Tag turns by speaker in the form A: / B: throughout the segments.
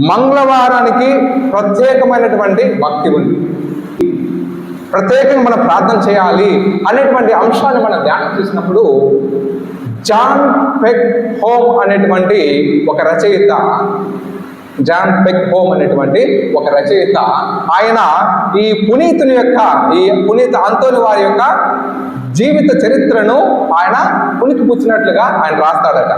A: మంగళవారానికి ప్రత్యేకమైనటువంటి భక్తి ఉంది. ప్రత్యేకంగా మనం ప్రార్థన చేయాలి అనేటువంటి అంశాన్ని మనం ధ్యానం చేసినప్పుడు జాన్ పెక్ హోమ్ అనేటువంటి ఒక రచయిత జాన్ పెక్ హోమ్ అనేటువంటి ఒక రచయిత ఆయన ఈ పునీతుని యొక్క ఈ పునీత అంతోని వారి యొక్క జీవిత చరిత్రను ఆయన పునికి పుచ్చినట్లుగా ఆయన రాస్తాడట.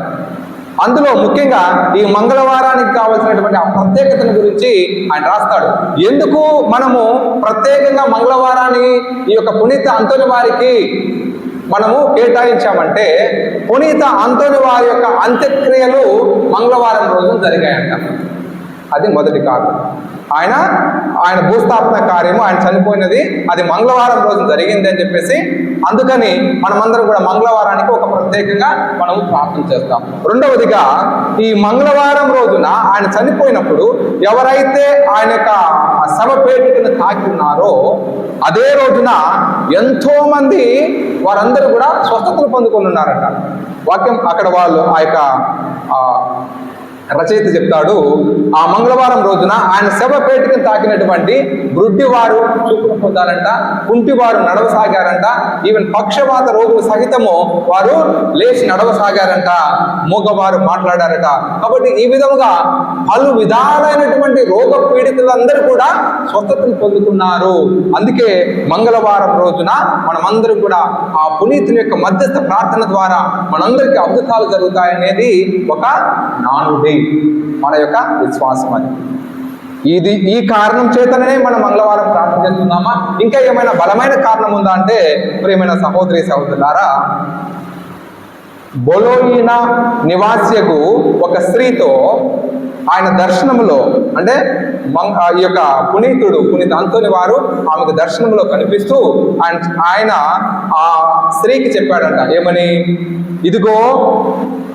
A: అందులో ముఖ్యంగా ఈ మంగళవారానికి కావలసినటువంటి ఆ ప్రత్యేకతను గురించి ఆయన రాస్తాడు. ఎందుకు మనము ప్రత్యేకంగా మంగళవారాన్ని ఈ యొక్క పునీత అంతోని వారికి మనము కేటాయించామంటే పునీత అంతోని వారి యొక్క అంత్యక్రియలు మంగళవారం రోజు జరిగాయంట. అది మొదటి కారణం. ఆయన ఆయన భూస్థాపన కార్యము ఆయన చనిపోయినది అది మంగళవారం రోజు జరిగింది అని చెప్పేసి అందుకని మనమందరం కూడా మంగళవారానికి ఒక ప్రత్యేకంగా మనము ప్రార్థన చేస్తాం. రెండవదిగా ఈ మంగళవారం రోజున ఆయన చనిపోయినప్పుడు ఎవరైతే ఆయన యొక్క ఆ శవ పేటికను తాకి ఉన్నారో అదే రోజున ఎంతో మంది వారందరూ కూడా స్వస్థతలు పొందుకొని ఉన్నారట. వాక్యం అక్కడ వాళ్ళు ఆ యొక్క రచయిత చెప్తాడు ఆ మంగళవారం రోజున ఆయన శవ పేటికి తాకినటువంటి గ్రుడ్డివారు చూపును పొందారంట కుంటివారు నడవసాగారంట ఈవెన్ పక్షవాత రోగులు సహితము వారు లేచి నడవసాగారంట మూగవారు మాట్లాడారట. కాబట్టి ఈ విధముగా పలు విధాలైనటువంటి రోగ పీడితులందరూ కూడా స్వస్థతను పొందుతున్నారు అందుకే మంగళవారం రోజున మనమందరం కూడా ఆ పునీతుని యొక్క మధ్యస్థ ప్రార్థన ద్వారా మనందరికీ అద్భుతాలు జరుగుతాయనేది ఒక నానుడి మన యొక్క విశ్వాసం అది. ఇది ఈ కారణం చేతనే మనం మంగళవారం ప్రార్థన చేస్తున్నామా? ఇంకా ఏమైనా బలమైన కారణం ఉందా అంటే ప్రేమైన సహోదరి సహోదరులారా బొలోయినా నివాస్యకు ఒక స్త్రీతో ఆయన దర్శనములో అంటే మం- ఆ యొక్క పునీతుడు పునీత అంతోని వారు ఆమెకు దర్శనంలో కనిపిస్తూ ఆయన ఆయన ఆ స్త్రీకి చెప్పాడంట ఏమని? ఇదిగో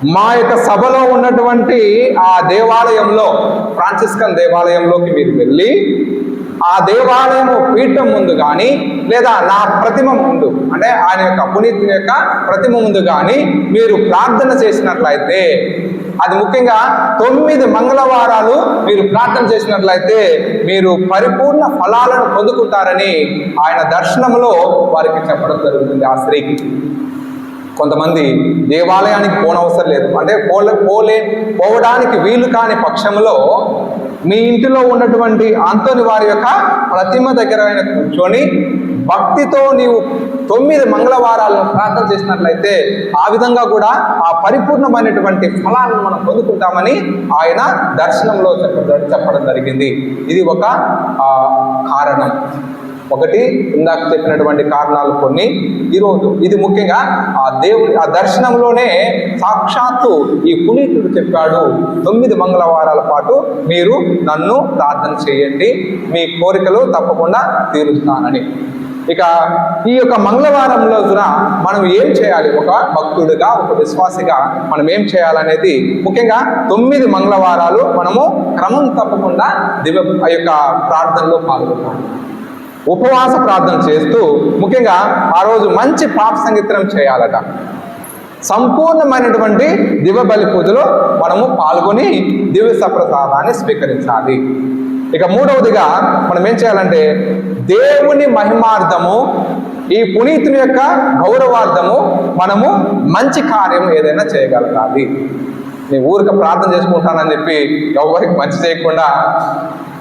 A: మా యొక్క సభలో ఉన్నటువంటి ఆ దేవాలయంలో ఫ్రాన్సిస్కన్ దేవాలయంలోకి మీరు వెళ్ళి ఆ దేవాలయము పీఠం ముందు కానీ లేదా నా ప్రతిమ ముందు అంటే ఆయన యొక్క పునీతుని యొక్క ప్రతిమ ముందు కానీ మీరు ప్రార్థన చేసినట్లయితే అది ముఖ్యంగా తొమ్మిది మంగళవారాలు మీరు ప్రార్థన చేసినట్లయితే మీరు పరిపూర్ణ ఫలాలను పొందుకుంటారని ఆయన దర్శనంలో వారికి చెప్పడం జరుగుతుంది ఆ స్త్రీకి. కొంతమంది దేవాలయానికి పోనవసరం లేదు. అంటే పోలే పోలే పోవడానికి వీలు కాని పక్షంలో మీ ఇంటిలో ఉన్నటువంటి అంతోని వారి యొక్క ప్రతిమ దగ్గర ఆయన కూర్చొని భక్తితో నీవు తొమ్మిది మంగళవారాలను ప్రార్థన చేసినట్లయితే ఆ విధంగా కూడా ఆ పరిపూర్ణమైనటువంటి ఫలాలను మనం పొందుకుంటామని ఆయన దర్శనంలో చెప్ప చెప్పడం జరిగింది. ఇది ఒక కారణం. ఒకటి ఇందాక చెప్పినటువంటి కారణాలు కొన్ని. ఈరోజు ఇది ముఖ్యంగా ఆ దేవుడి ఆ దర్శనంలోనే సాక్షాత్తు ఈ పునీతుడు చెప్పాడు. తొమ్మిది మంగళవారాల పాటు మీరు నన్ను ప్రార్థన చేయండి. మీ కోరికలు తప్పకుండా తీరుస్తానని. ఇక ఈ యొక్క మంగళవారం రోజున మనం ఏం చేయాలి? ఒక భక్తుడిగా ఒక విశ్వాసిగా మనం ఏం చేయాలనేది ముఖ్యంగా తొమ్మిది మంగళవారాలు మనము క్రమం తప్పకుండా దివ్య ఆ యొక్క ప్రార్థనలో పాల్గొంటాము. ఉపవాస ప్రార్థన చేస్తూ ముఖ్యంగా ఆ రోజు మంచి పాప సంగీతం చేయాలట. సంపూర్ణమైనటువంటి దివ్య బలి పూజలో మనము పాల్గొని దివ్య సప్రసాదాన్ని స్వీకరించాలి. ఇక మూడవదిగా మనం ఏం చేయాలంటే దేవుని మహిమార్థము ఈ పునీతుని యొక్క గౌరవార్థము మనము మంచి కార్యం ఏదైనా చేయగలగాలి. నేను ఊరిక ప్రార్థన చేసుకుంటానని చెప్పి ఎవరికి మంచి చేయకుండా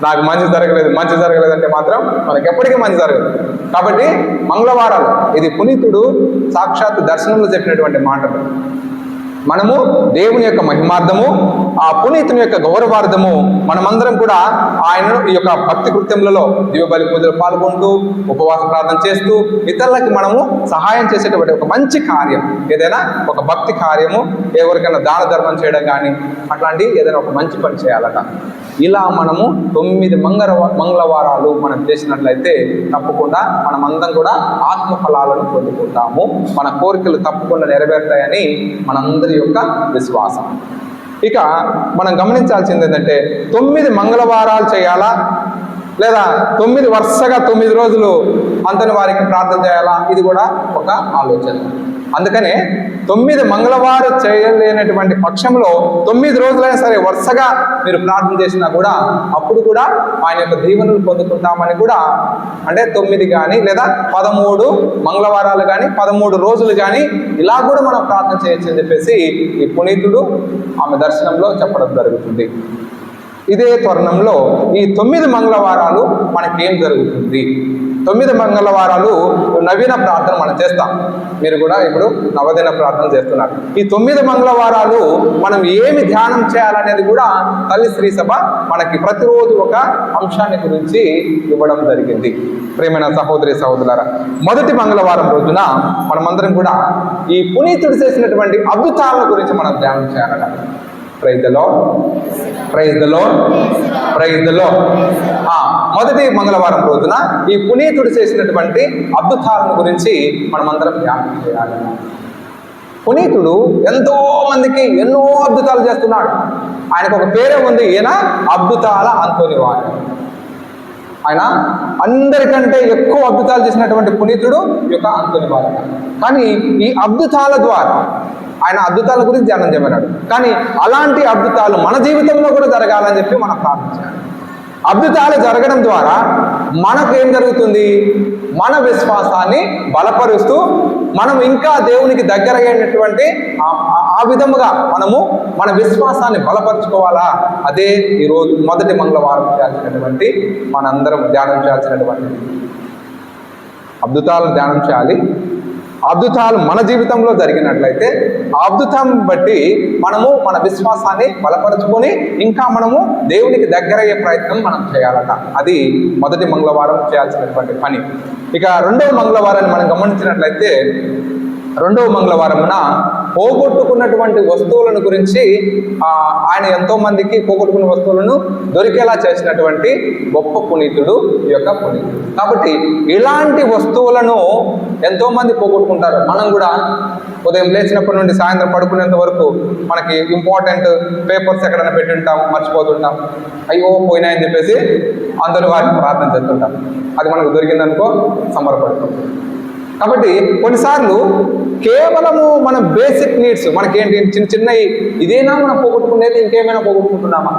A: నాకు మంచి జరగలేదు మంచి జరగలేదంటే మాత్రం మనకి ఎప్పటికీ మంచి జరగదు. కాబట్టి మంగళవారాలు. ఇది పునీతుడు సాక్షాత్ దర్శనంలో చెప్పినటువంటి మాటలు. మనము దేవుని యొక్క మహిమార్థము ఆ పునీతుని యొక్క గౌరవార్థము మనమందరం కూడా ఆయన ఈ యొక్క భక్తి కృత్యములలో దివబలి పూజలు పాల్గొంటూ ఉపవాస ప్రార్థన చేస్తూ ఇతరులకి మనము సహాయం చేసేటువంటి ఒక మంచి కార్యం. ఏదైనా ఒక భక్తి కార్యము ఎవరికైనా దాన ధర్మం చేయడం కానీ అట్లాంటి ఏదైనా ఒక మంచి పని చేయాలట. ఇలా మనము తొమ్మిది మంగళ మంగళవారాలు మనం చేసినట్లయితే తప్పకుండా మనమందరం కూడా ఆత్మ ఫలాలను పొందుకుంటాము. మన కోరికలు తప్పకుండా నెరవేరుతాయని మనందరం యొక్క విశ్వాసం. ఇక మనం గమనించాల్సింది ఏంటంటే తొమ్మిది మంగళవారాలు చేయాలా? లేదా తొమ్మిది వరుసగా తొమ్మిది రోజులు అంతని వారికి ప్రార్థన చేయాలా? ఇది కూడా ఒక ఆలోచన. అందుకనే తొమ్మిది మంగళవారం చేయలేనటువంటి పక్షంలో తొమ్మిది రోజులైనా సరే వరుసగా మీరు ప్రార్థన చేసినా కూడా అప్పుడు కూడా ఆయన యొక్క దీవెనలు పొందుకుంటామని కూడా అంటే తొమ్మిది కానీ లేదా పదమూడు మంగళవారాలు కానీ పదమూడు రోజులు కానీ ఇలా కూడా మనం ప్రార్థన చేయొచ్చు అని చెప్పేసి ఈ పునీతుడు ఆమె దర్శనంలో చెప్పడం జరుగుతుంది. ఇదే త్వరణంలో ఈ తొమ్మిది మంగళవారాలు మనకేం జరుగుతుంది? తొమ్మిది మంగళవారాలు నవీన ప్రార్థన మనం చేస్తాం. మీరు కూడా ఇప్పుడు నవదిన ప్రార్థన చేస్తున్నారు. ఈ తొమ్మిది మంగళవారాలు మనం ఏమి ధ్యానం చేయాలనేది కూడా తల్లి శ్రీ సభ మనకి ప్రతిరోజు ఒక అంశాన్ని గురించి ఇవ్వడం జరిగింది. ప్రేమైన సహోదరి సహోదరులారా మొదటి మంగళవారం రోజున మనమందరం కూడా ఈ పునీతుడు చేసినటువంటి అద్భుతాల గురించి మనం ధ్యానం చేయాలట. ప్రైజ్ ద లో ప్రైజ్లో ప్రైజ్లో మొదటి మంగళవారం రోజున ఈ పునీతుడు చేసినటువంటి అద్భుతాలను గురించి మనమందరం ధ్యానం చేయాలి. పునీతుడు ఎంతో మందికి ఎన్నో అద్భుతాలు చేస్తున్నాడు. ఆయనకు ఒక పేరే ఉంది ఈయన అద్భుతాల అంతోనివాడు. ఆయన అందరికంటే ఎక్కువ అద్భుతాలు చేసినటువంటి పునీతుడు ఈ యొక్క అంతోనివాడు. కానీ ఈ అద్భుతాల ద్వారా ఆయన అద్భుతాల గురించి ధ్యానం చేయమన్నాడు. కానీ అలాంటి అద్భుతాలు మన జీవితంలో కూడా జరగాలని చెప్పి మనం ప్రార్థించాలి. అద్భుతాలు జరగడం ద్వారా మనకు ఏం జరుగుతుంది? మన విశ్వాసాన్ని బలపరుస్తూ మనం ఇంకా దేవునికి దగ్గర అయినటువంటి ఆ విధముగా మనము మన విశ్వాసాన్ని బలపరుచుకోవాలా? అదే ఈరోజు మొదటి మంగళవారం చేయాల్సినటువంటి మనందరం ధ్యానం చేయాల్సినటువంటి అద్భుతాలను ధ్యానం చేయాలి. అద్భుతాలు మన జీవితంలో జరిగినట్లయితే ఆ అద్భుతం బట్టి మనము మన విశ్వాసాన్ని బలపరచుకొని ఇంకా మనము దేవునికి దగ్గరయ్యే ప్రయత్నం మనం చేయాలట. అది మొదటి మంగళవారం చేయాల్సినటువంటి పని. ఇక రెండవ మంగళవారాన్ని మనం గమనించినట్లయితే రెండవ మంగళవారమున పోగొట్టుకున్నటువంటి వస్తువులను గురించి ఆయన ఎంతో మందికి పోగొట్టుకున్న వస్తువులను దొరికేలా చేసినటువంటి గొప్ప పునీతుడు ఈ యొక్క పునీతుడు. కాబట్టి ఇలాంటి వస్తువులను ఎంతో మంది పోగొట్టుకుంటారు. మనం కూడా ఉదయం లేచినప్పటి నుండి సాయంత్రం పడుకునేంత వరకు మనకి ఇంపార్టెంట్ పేపర్స్ ఎక్కడైనా పెట్టుంటాం మర్చిపోతుంటాం. అయ్యో పోయినాయని చెప్పేసి అందరూ వారికి ప్రార్థన చేస్తుంటాం. అది మనకు దొరికిందనుకో సమర్పడుతుంది కాబట్టి కొన్నిసార్లు కేవలము మన బేసిక్ నీడ్స్ మనకేంటి చిన్న చిన్న ఇదేనా మనం పోగొట్టుకునేది ఇంకేమైనా పోగొట్టుకుంటున్నామా?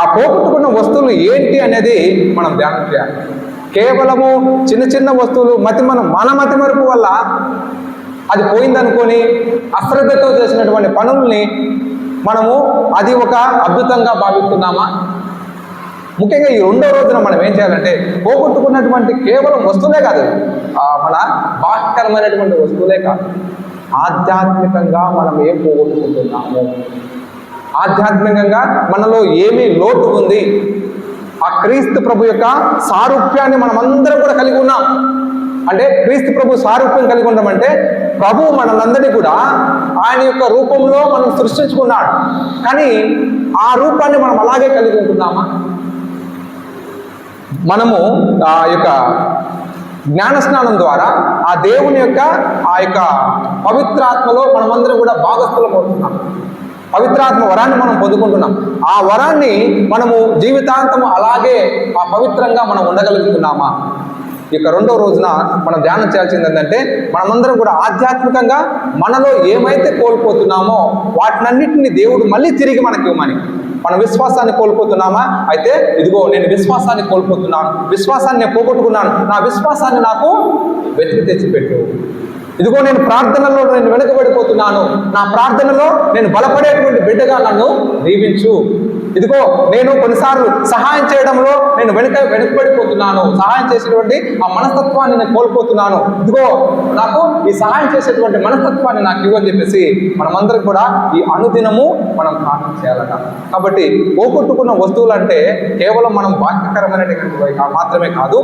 A: ఆ పోగొట్టుకున్న వస్తువులు ఏంటి అనేది మనం ధ్యానం చేయాలి. కేవలము చిన్న చిన్న వస్తువులు మతి మనం మన మతి మరుపు వల్ల అది పోయిందనుకొని అశ్రద్ధతో చేసినటువంటి పనుల్ని మనము అది ఒక అద్భుతంగా భావిస్తున్నామా? ముఖ్యంగా ఈ రెండో రోజున మనం ఏం చేయాలంటే పోగొట్టుకున్నటువంటి కేవలం వస్తువులే కాదు మన బాహ్యకరమైనటువంటి వస్తువులే కాదు. ఆధ్యాత్మికంగా మనం ఏం పోగొట్టుకుంటున్నాము ఆధ్యాత్మికంగా మనలో ఏమి లోటు ఉంది ఆ క్రీస్తు ప్రభు యొక్క సారూప్యాన్ని మనమందరం కూడా కలిగి ఉన్నాం. అంటే క్రీస్తు ప్రభు సారూప్యం కలిగి ఉండమంటే ప్రభు మనందరినీ కూడా ఆయన యొక్క రూపంలో మనం సృష్టించుకున్నాడు. కానీ ఆ రూపాన్ని మనం అలాగే కలిగి ఉంటున్నామా? మనము ఆ యొక్క జ్ఞానస్నానం ద్వారా ఆ దేవుని యొక్క ఆ యొక్క పవిత్రాత్మలో మనమందరం కూడా భాగస్థులం అవుతున్నాం. పవిత్రాత్మ వరాన్ని మనం పొందుకుంటున్నాం. ఆ వరాన్ని మనము జీవితాంతం అలాగే ఆ పవిత్రంగా మనం ఉండగలుగుతున్నామా? ఈ రెండో రోజున మనం ధ్యానం చేయాల్సింది ఏంటంటే మనమందరం కూడా ఆధ్యాత్మికంగా మనలో ఏమైతే కోల్పోతున్నామో వాటినన్నింటినీ దేవుడు మళ్ళీ తిరిగి మనకి ఇవ్వమని. మన విశ్వాసాన్ని కోల్పోతున్నామా? అయితే ఇదిగో నేను విశ్వాసాన్ని కోల్పోతున్నాను. విశ్వాసాన్ని నేను పోగొట్టుకున్నాను. నా విశ్వాసాన్ని నాకు వెతికి తెచ్చిపెట్టు. ఇదిగో నేను ప్రార్థనలో నేను వెనుకబడిపోతున్నాను. నా ప్రార్థనలో నేను బలపడేటువంటి బిడ్డగా నన్ను దీవించు. ఇదిగో నేను కొన్నిసార్లు సహాయం చేయడంలో నేను వెనుక వెనుకబడిపోతున్నాను. సహాయం చేసేటువంటి ఆ మనస్తత్వాన్ని నేను కోల్పోతున్నాను. ఇదిగో నాకు ఈ సహాయం చేసేటువంటి మనస్తత్వాన్ని నాకు ఇవ్వని చెప్పేసి మనమందరం కూడా ఈ అనుదినము మనం ప్రార్థన చేయాలట. కాబట్టి పోగొట్టుకున్న వస్తువులు అంటే కేవలం మనం బాధ్యకరమైనటువంటి మాత్రమే కాదు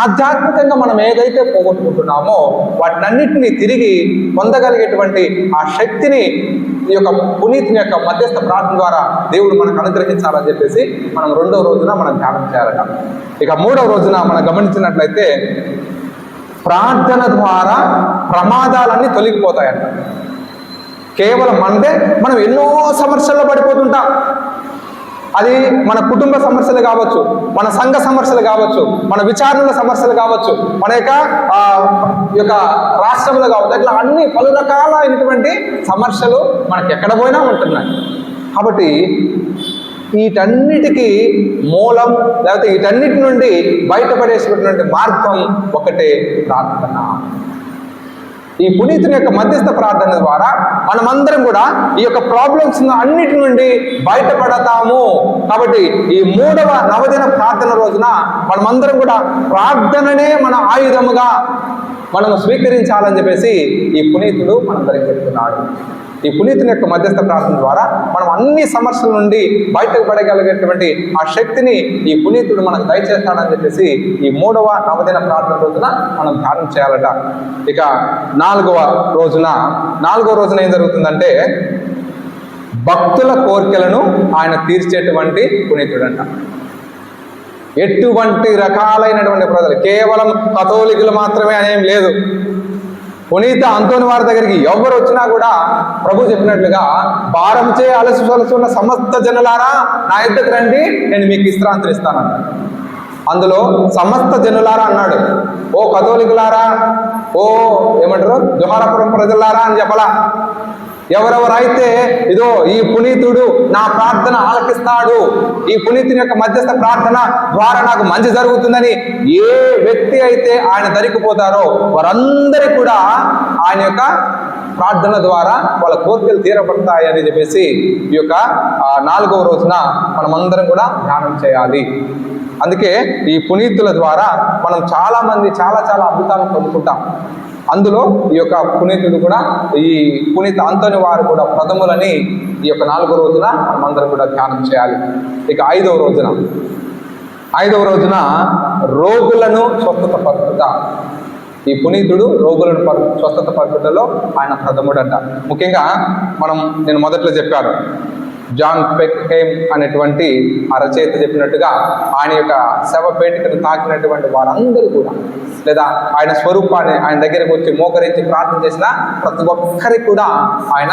A: ఆధ్యాత్మికంగా మనం ఏదైతే పోగొట్టుకుంటున్నామో వాటినన్నింటినీ తిరిగి పొందగలిగేటువంటి ఆ శక్తిని ఈ యొక్క పునీతిని యొక్క మధ్యస్థ ప్రార్థన ద్వారా దేవుడు మనకు అనుగ్రహించారు తొలగించాలని చెప్పేసి మనం రెండవ రోజున మనం ధ్యానం చేయాలట. ఇక మూడవ రోజున మనం గమనించినట్లయితే ప్రార్థన ద్వారా ప్రమాదాలన్నీ తొలగిపోతాయంట. కేవలం అంటే మనం ఎన్నో సమస్యల్లో పడిపోతుంటాం. అది మన కుటుంబ సమస్యలు కావచ్చు మన సంఘ సమస్యలు కావచ్చు మన విచారణల సమస్యలు కావచ్చు మన యొక్క యొక్క రాష్ట్రములు కావచ్చు ఇట్లా అన్ని పలు రకాలైనటువంటి సమస్యలు మనకి ఎక్కడ పోయినా ఉంటున్నాయి. కాబట్టి వీటన్నిటికీ మూలం లేకపోతే వీటన్నిటి నుండి బయటపడేసినటువంటి మార్గం ఒకటే ప్రార్థన. ఈ పునీతుని యొక్క మధ్యస్థ ప్రార్థన ద్వారా మనమందరం కూడా ఈ యొక్క ప్రాబ్లమ్స్ అన్నిటి నుండి బయటపడతాము. కాబట్టి ఈ మూడవ నవదిన ప్రార్థన రోజున మనమందరం కూడా ప్రార్థననే మన ఆయుధముగా మనము స్వీకరించాలని చెప్పేసి ఈ పునీతుడు మనందరికి చెప్తున్నాడు. ఈ పునీతుని యొక్క మధ్యస్థ ప్రార్థన ద్వారా మనం అన్ని సమస్యల నుండి బయటకు పడగలిగేటువంటి ఆ శక్తిని ఈ పునీతుడు మనకు దయచేస్తాడని చెప్పేసి ఈ మూడవ నవదిన ప్రార్థన రోజున మనం ధ్యానం చేయాలట. ఇక నాలుగవ రోజున నాలుగవ రోజున ఏం జరుగుతుందంటే భక్తుల కోరికలను ఆయన తీర్చేటువంటి పునీతుడంట. ఎటువంటి రకాలైనటువంటి ప్రజలు కేవలం కథోలికులు మాత్రమే అనేం లేదు. పునీత అంతోని వారి దగ్గరికి ఎవరు వచ్చినా కూడా ప్రభు చెప్పినట్లుగా భారంచే అలసి ఉన్న సమస్త జనులారా నా ఇద్దరికి రండి నేను మీకు విశ్రాంతి ఇస్తాను అందులో సమస్త జనులారా అన్నాడు. ఓ కథోలికులారా ఓ ఏమంటారు జోహారపురం ప్రజలారా అని చెప్పలా? ఎవరెవరైతే ఇదో ఈ పునీతుడు నా ప్రార్థన ఆలకిస్తాడు ఈ పునీతుని యొక్క మధ్యస్థ ప్రార్థన ద్వారా నాకు మంచి జరుగుతుందని ఏ వ్యక్తి అయితే ఆయన దరికిపోతారో వారందరి కూడా ఆయన యొక్క ప్రార్థన ద్వారా వాళ్ళ కోరికలు తీరబడతాయి అని చెప్పేసి ఈ యొక్క నాలుగవ రోజున మనమందరం కూడా ధ్యానం చేయాలి. అందుకే ఈ పునీతుల ద్వారా మనం చాలా మంది చాలా చాలా అద్భుతాలను పొందుకుంటాం. అందులో ఈ యొక్క పునీతుడు కూడా ఈ పునీత అంతని వారు కూడా ప్రథములని ఈ యొక్క నాలుగో రోజున మనమందరం కూడా ధ్యానం చేయాలి. ఇక ఐదవ రోజున. ఐదవ రోజున రోగులను స్వస్థత పరుచుట ఈ పునీతుడు రోగులను స్వస్థత పరచుటలో ఆయన ప్రథముడంట. ముఖ్యంగా మనం నేను మొదట్లో చెప్పాను జాన్ పెక్హేమ్ అనేటువంటి ఆ రచయిత చెప్పినట్టుగా ఆయన యొక్క శవపేటికను తాకినటువంటి వారందరూ కూడా లేదా ఆయన స్వరూపాన్ని ఆయన దగ్గరకు వచ్చి మోకరించి ప్రార్థన చేసిన ప్రతి ఒక్కరికి కూడా ఆయన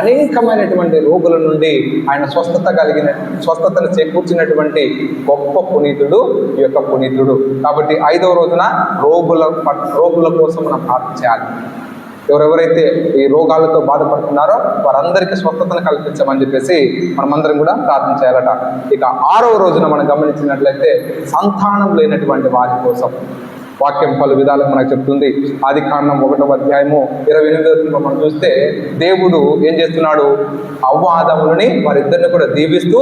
A: అనేకమైనటువంటి రోగుల నుండి ఆయన స్వస్థత కలిగిన స్వస్థతను చేకూర్చినటువంటి గొప్ప పునీతుడు ఈ యొక్క పునీతుడు. కాబట్టి ఐదవ రోజున రోగుల రోగుల కోసం మనం ప్రార్థన చేయాలి ఎవరెవరైతే ఈ రోగాలతో బాధపడుతున్నారో వారందరికీ స్వస్థతను కల్పించమని చెప్పేసి మనమందరం కూడా ప్రార్థన చేయాలట. ఇక ఆరవ రోజున మనం గమనించినట్లయితే సంతానం లేనటువంటి వారి కోసం వాక్యం పలు విధాలుగా మనకు చెప్తుంది. ఆది కాండం ఒకటవ అధ్యాయము ఇరవై ఎనిమిదో మనం చూస్తే దేవుడు ఏం చేస్తున్నాడు? అవ్వ ఆదములని వారిద్దరిని కూడా దీవిస్తూ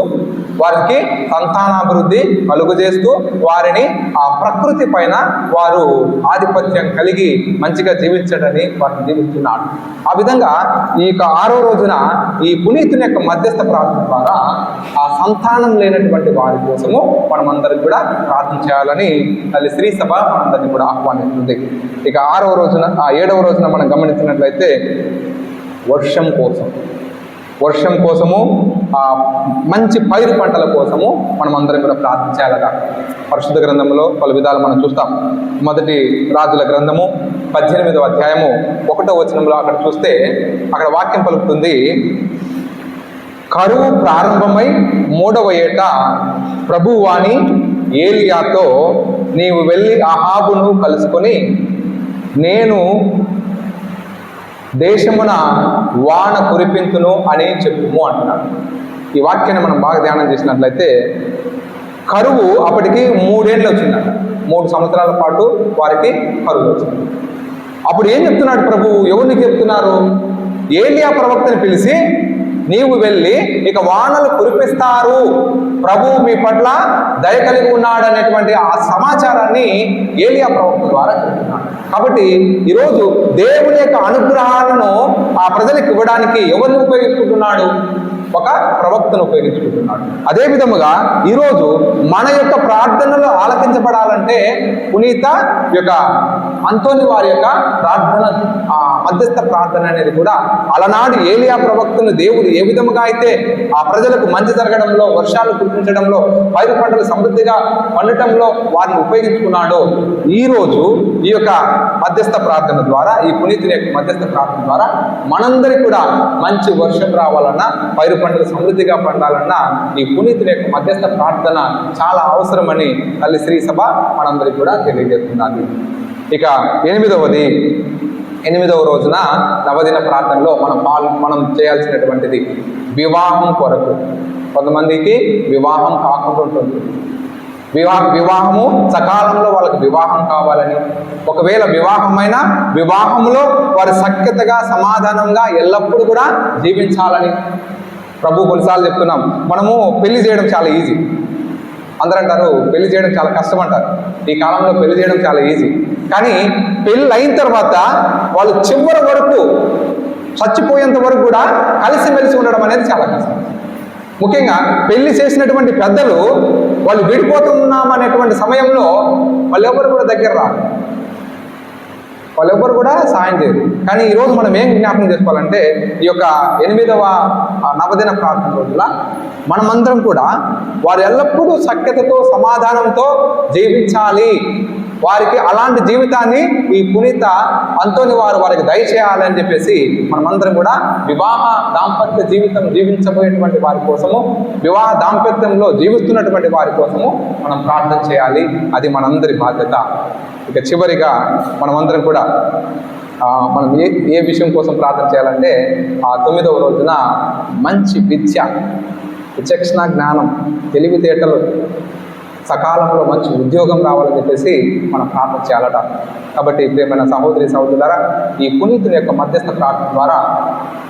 A: వారికి సంతానాభివృద్ధి కలుగు చేస్తూ వారిని ఆ ప్రకృతి పైన వారు ఆధిపత్యం కలిగి మంచిగా జీవించడని వారిని దీవిస్తున్నాడు. ఆ విధంగా ఈ యొక్క ఆరో రోజున ఈ పునీతుని యొక్క మధ్యస్థ ప్రార్థన ద్వారా ఆ సంతానం లేనటువంటి వారి కోసము మనమందరం కూడా ప్రార్థన చేయాలని తల్లి శ్రీ సభ మనందరినీ కూడా ఆహ్వానిస్తుంది. ఇక ఆరవ రోజున ఆ ఏడవ రోజున మనం గమనించినట్లయితే వర్షం కోసం వర్షం కోసము ఆ మంచి పైరు పంటల కోసము మనం అందరం కూడా ప్రార్థించాలట. పరిశుద్ధ గ్రంథంలో పలు విధాలు మనం చూస్తాం. మొదటి రాజుల గ్రంథము పద్దెనిమిదవ అధ్యాయము ఒకటో వచనంలో అక్కడ చూస్తే అక్కడ వాక్యం పలుకుతుంది కరువు ప్రారంభమై మూడవ ఏట ప్రభువాణి ఏలియాతో నీవు వెళ్ళి అహాబును కలుసుకొని నేను దేశమున వాన కురిపింతును అని చెప్పుము అంటున్నాడు. ఈ వాక్యాన్ని మనం బాగా ధ్యానం చేసినట్లయితే కరువు అప్పటికి మూడేళ్ళు వచ్చిందట. మూడు సంవత్సరాల పాటు వారికి కరువు వచ్చింది. అప్పుడు ఏం చెప్తున్నాడు ప్రభు? ఎవరిని చెప్తున్నారు? ఏలియా ప్రవక్తని పిలిచి నీవు వెళ్ళి ఇక వానలు కురిపిస్తారు. ప్రభు మీ పట్ల దయ కలిగి ఉన్నాడు అనేటువంటి ఆ సమాచారాన్ని ఏలియా ప్రవక్త ద్వారా చెప్తున్నాడు. కాబట్టి ఈరోజు దేవుని యొక్క అనుగ్రహాలను ఆ ప్రజలకు ఇవ్వడానికి ఎవరిని ఉపయోగించుకుంటున్నాడు? ఒక ప్రవక్తను ఉపయోగించుకుంటున్నాడు. అదే విధముగా ఈరోజు మన యొక్క ప్రార్థనలు ఆలకించబడాలంటే పునీత యొక్క అంతోని వారి యొక్క ప్రార్థన ఆ మధ్యస్థ ప్రార్థన అనేది కూడా అలనాడు ఏలియా ప్రవక్తను దేవుడు ఏ విధముగా అయితే ఆ ప్రజలకు మంచి జరగడంలో వర్షాలు కురిపించడంలో పైరు పంటలు సమృద్ధిగా పండటంలో వారిని ఉపయోగించుకున్నాడో ఈ రోజు ఈ యొక్క మధ్యస్థ ప్రార్థన ద్వారా ఈ పునీతుని యొక్క మధ్యస్థ ప్రార్థన ద్వారా మనందరికీ కూడా మంచి వర్షం రావాలన్నా పైరు పంటలు సమృద్ధిగా పండాలన్నా ఈ పునీతుని యొక్క మధ్యస్థ ప్రార్థన చాలా అవసరమని తల్లి శ్రీ సభ మనందరికీ కూడా తెలియజేస్తున్నది. ఇక ఎనిమిదవది ఎనిమిదవ రోజున నవదిన ప్రార్థనలో మనం పాలు మనం చేయాల్సినటువంటిది వివాహం కొరకు. కొంతమందికి వివాహం కాకుంటుంటుంది వివాహ వివాహము సకాలంలో వాళ్ళకి వివాహం కావాలని. ఒకవేళ వివాహమైన వివాహంలో వారు సఖ్యతగా సమాధానంగా ఎల్లప్పుడూ కూడా జీవించాలని. ప్రభు కొన్నిసార్లు చెప్తున్నాం. మనము పెళ్ళి చేయడం చాలా ఈజీ అందరూ అంటారు పెళ్ళి చేయడం చాలా కష్టం అంటారు ఈ కాలంలో పెళ్ళి చేయడం చాలా ఈజీ కానీ పెళ్ళి అయిన తర్వాత వాళ్ళు చివరి వరకు చచ్చిపోయేంత వరకు కూడా కలిసిమెలిసి ఉండడం అనేది చాలా కష్టం. ముఖ్యంగా పెళ్ళి చేసినటువంటి పెద్దలు వాళ్ళు విడిపోతున్నాం అనేటువంటి సమయంలో వాళ్ళెవ్వరు కూడా దగ్గర రారు. వాళ్ళెవ్వరు కూడా సాయం చేయరు. కానీ ఈరోజు మనం ఏం జ్ఞాపకం చేసుకోవాలంటే ఈ యొక్క ఎనిమిదవ నవదిన ప్రార్థన రోజుల మనమందరం కూడా వారు ఎల్లప్పుడూ సఖ్యతతో సమాధానంతో జీవించాలి. వారికి అలాంటి జీవితాన్ని ఈ పునీత అంతోని వారు వారికి దయచేయాలని చెప్పేసి మనమందరం కూడా వివాహ దాంపత్య జీవితం జీవించబోయేటువంటి వారి కోసము వివాహ దాంపత్యంలో జీవిస్తున్నటువంటి వారి కోసము మనం ప్రార్థన చేయాలి. అది మనందరి బాధ్యత. ఇక చివరిగా మనమందరం కూడా మనం ఏ ఏ విషయం కోసం ప్రార్థన చేయాలంటే ఆ తొమ్మిదవ రోజున మంచి విద్య విచక్షణ జ్ఞానం తెలివితేటలు సకాలంలో మంచి ఉద్యోగం రావాలని చెప్పేసి మనం ప్రార్థన చేయాలట. కాబట్టి ప్రేమైన సహోదరి సహోదరులారా ఈ పునీతుని యొక్క మధ్యస్థ ప్రార్థన ద్వారా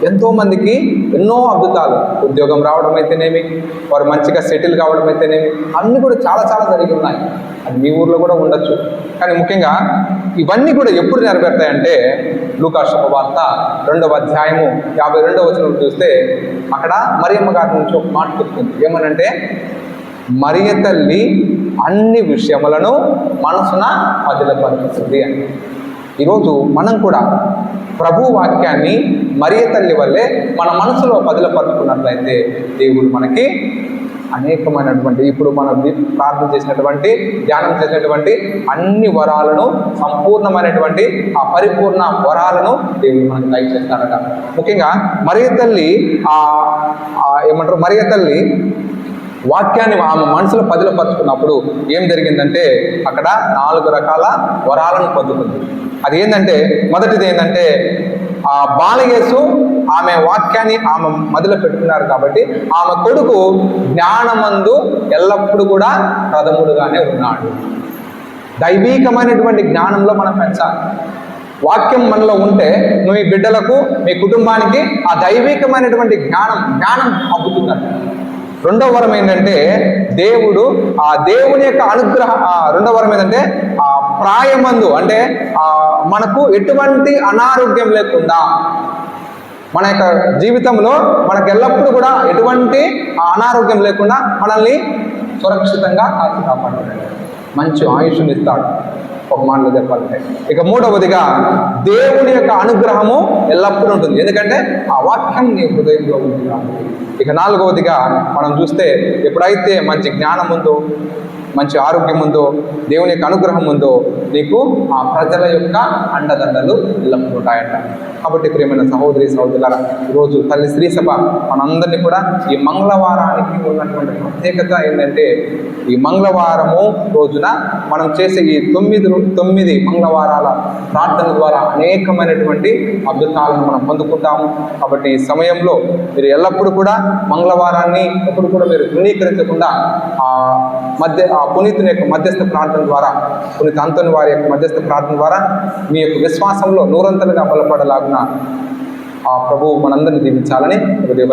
A: ఎంతోమందికి ఎన్నో అద్భుతాలు. ఉద్యోగం రావడం అయితేనేమి వారు మంచిగా సెటిల్ కావడం అయితేనేమి అన్నీ కూడా చాలా చాలా జరిగి ఉన్నాయి అది మీ ఊర్లో కూడా ఉండొచ్చు. కానీ ముఖ్యంగా ఇవన్నీ కూడా ఎప్పుడు నెరవేరుతాయంటే లూకాస్ వార్త రెండవ అధ్యాయము యాభై రెండవ వచనం చూస్తే అక్కడ మరియమ్మ గారి నుంచి ఒక మాట చెప్తుంది. ఏమనంటే మరియ తల్లి అన్ని విషయములను మనసున పదిలపరుస్తుంది అని. ఈరోజు మనం కూడా ప్రభు వాక్యాన్ని మరియ తల్లి వల్లే మన మనసులో పదిలపరుచుకున్నట్లయితే దేవుడు మనకి అనేకమైనటువంటి ఇప్పుడు మనం ప్రార్థన చేసినటువంటి ధ్యానం చేసినటువంటి అన్ని వరాలను సంపూర్ణమైనటువంటి ఆ పరిపూర్ణ వరాలను దేవుడు మనకు దయచేస్తాడట. ముఖ్యంగా మరియ తల్లి ఆ ఏమంటారు? మరియ తల్లి వాక్యాన్ని ఆమె మనసులో పదిలపరుచుకున్నప్పుడు ఏం జరిగిందంటే అక్కడ నాలుగు రకాల వరాలను పొందుతుంది. అది ఏంటంటే మొదటిది ఏంటంటే ఆ బాలయేసు ఆమె వాక్యాన్ని ఆమె మదిలో పెట్టుకున్నారు కాబట్టి ఆమె కొడుకు జ్ఞానమందు ఎల్లప్పుడూ కూడా ప్రథముడుగానే ఉన్నాడు. దైవీకమైనటువంటి జ్ఞానంలో మనం పెంచాలి. వాక్యం మనలో ఉంటే నువ్వు మీ బిడ్డలకు మీ కుటుంబానికి ఆ దైవికమైనటువంటి జ్ఞానం జ్ఞానం అబ్బుతుందంట రెండవ వరం ఏంటంటే దేవుడు ఆ దేవుని యొక్క అనుగ్రహ రెండవ వరం ఏంటంటే ఆ ప్రాయమందు అంటే ఆ మనకు ఎటువంటి అనారోగ్యం లేకుండా మన యొక్క జీవితంలో మనకు ఎల్లప్పుడూ కూడా ఎటువంటి ఆ అనారోగ్యం లేకుండా మనల్ని సురక్షితంగా కాచి మంచి ఆయుష్ని ఇస్తాడు. ఒక మాటలో చెప్పాలంటే. ఇక మూడవదిగా దేవుని యొక్క అనుగ్రహము ఎల్లప్పుడూ ఉంటుంది. ఎందుకంటే ఆ వాక్యం నీ హృదయంలో ఉంది కాబట్టి. ఇక నాలుగవదిగా మనం చూస్తే ఎప్పుడైతే మంచి జ్ఞానం ఉందో మంచి ఆరోగ్యం ఉందో దేవుని యొక్క అనుగ్రహం ఉందో నీకు ఆ ప్రజల యొక్క అండదండలు ఎల్లప్పుడూ కాబట్టి ప్రియమైన సహోదరి సహోదరుల ఈరోజు తల్లి స్త్రీ సభ మనందరినీ కూడా ఈ మంగళవారానికి ఉన్నటువంటి ప్రత్యేకత ఏంటంటే ఈ మంగళవారము రోజున మనం చేసే ఈ తొమ్మిది తొమ్మిది మంగళవారాల ప్రార్థన ద్వారా అనేకమైనటువంటి అద్భుతాలను మనం పొందుకుంటాము. కాబట్టి ఈ సమయంలో మీరు ఎల్లప్పుడూ కూడా మంగళవారాన్ని ఎప్పుడు కూడా మీరు ధృవీకరించకుండా ఆ మధ్య ఆ పునీతుని యొక్క మధ్యస్థ ప్రార్థన ద్వారా పునీత అంతని వారి యొక్క మధ్యస్థ ప్రార్థన ద్వారా మీ యొక్క విశ్వాసంలో నూరంతలుగా బలపడలాగున ఆ ప్రభువు మనందరిని దీవించాలని హృదయ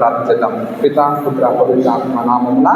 A: ప్రార్థన చేద్దాం పిత పుత్ర పవిత్ర మా నామమున.